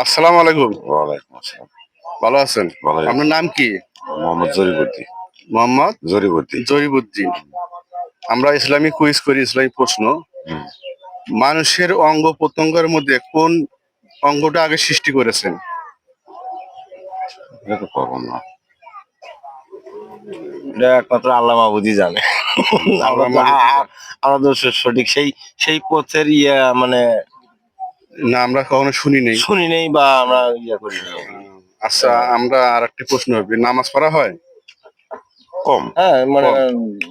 আসসালামু আলাইকুম। ওয়ালাইকুম আসসালাম। ভালো আছেন? আপনার নাম কি? মোহাম্মদ জরিবর্তী মোহাম্মদ জরিবর্তী জরিবুদ্দিন। আমরা ইসলামী কুইজ করি ইসলামী প্রশ্ন। মানুষের অঙ্গ প্রত্যঙ্গের মধ্যে কোন অঙ্গটা আগে সৃষ্টি করেছেন? এটা না। এটা একমাত্র আল্লাহ মাহবুদি জানে। আমরা তো সঠিক সেই সেই পথের ইয়া মানে না আমরা কখনো শুনি নেই। শুনি নেই বা আমরা ইয়া করি নাই। আচ্ছা আমরা আর একটি প্রশ্ন হবে নামাজ পড়া হয়? কম। হ্যাঁ মানে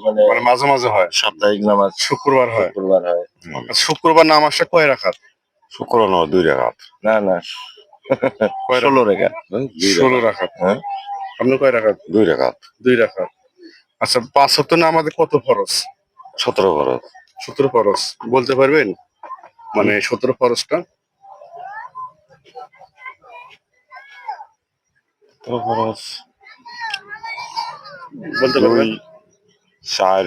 মানে মানে মাঝে মাঝে হয়? সাপ্তাহিক নামাজ শুক্রবার হয়? শুক্রবার হয়। আচ্ছা, শুক্রবার নামাজটা কয় রাখাত শুক্র না দুই রেখাত না না। কয় রাখাত? ষোলো রেখা ষোলো রেখাত রাখাত হ্যাঁ। আপনি কয় রাখাত দুই রেখাত দুই রাখাত আচ্ছা পাঁচ সপ্তাহ না আমাদের কত খরচ সতেরো খরচ সতেরো খরচ বলতে পারবেন? মানে সতেরো খরচটা খরচ বলতে পারবেন চার।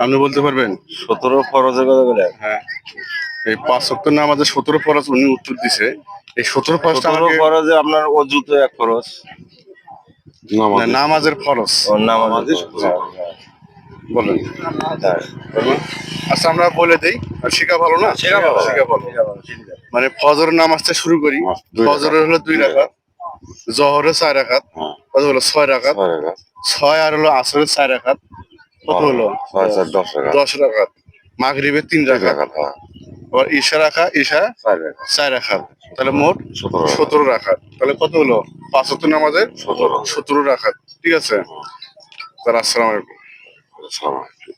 আপনি বলতে পারবেন? সতেরো ফরজের কথা বলে? হ্যাঁ। এই পাঁচ সপ্তাহ না আমাদের সতেরো খরচ উনি উত্তর দিছে। এই সতেরো খরচটা সতেরো ফরজে আপনার অজু তো এক খরচ নামাজের খরচ ও নামাজের। বলেন। হ্যাঁ। আচ্ছা আমরা বলে দেই আর শিখা ভালো না? শেখা ভালো। শিখা ভালো। মানে ফজর নামাজটা শুরু করি ফজরের হলো দুই রাখাত জহরের চার রাখাত হ্যাঁ, কত হলো ছয় রাখাত ছয় আর হলো আসরের চার রাখাত কত হলো? দশ রেখাত মাগরিবের তিন রাখাত হ্যাঁ। আবার ঈশা রাখা ঈশা চার রেখাত তাহলে মোট সতেরো রাখাত তাহলে কত হলো? পাঁচ নামাজের সতেরো। সতেরো রাখাত ঠিক আছে? তাহলে আসসালামু আলাইকুম। আসসালামু আলাইকুম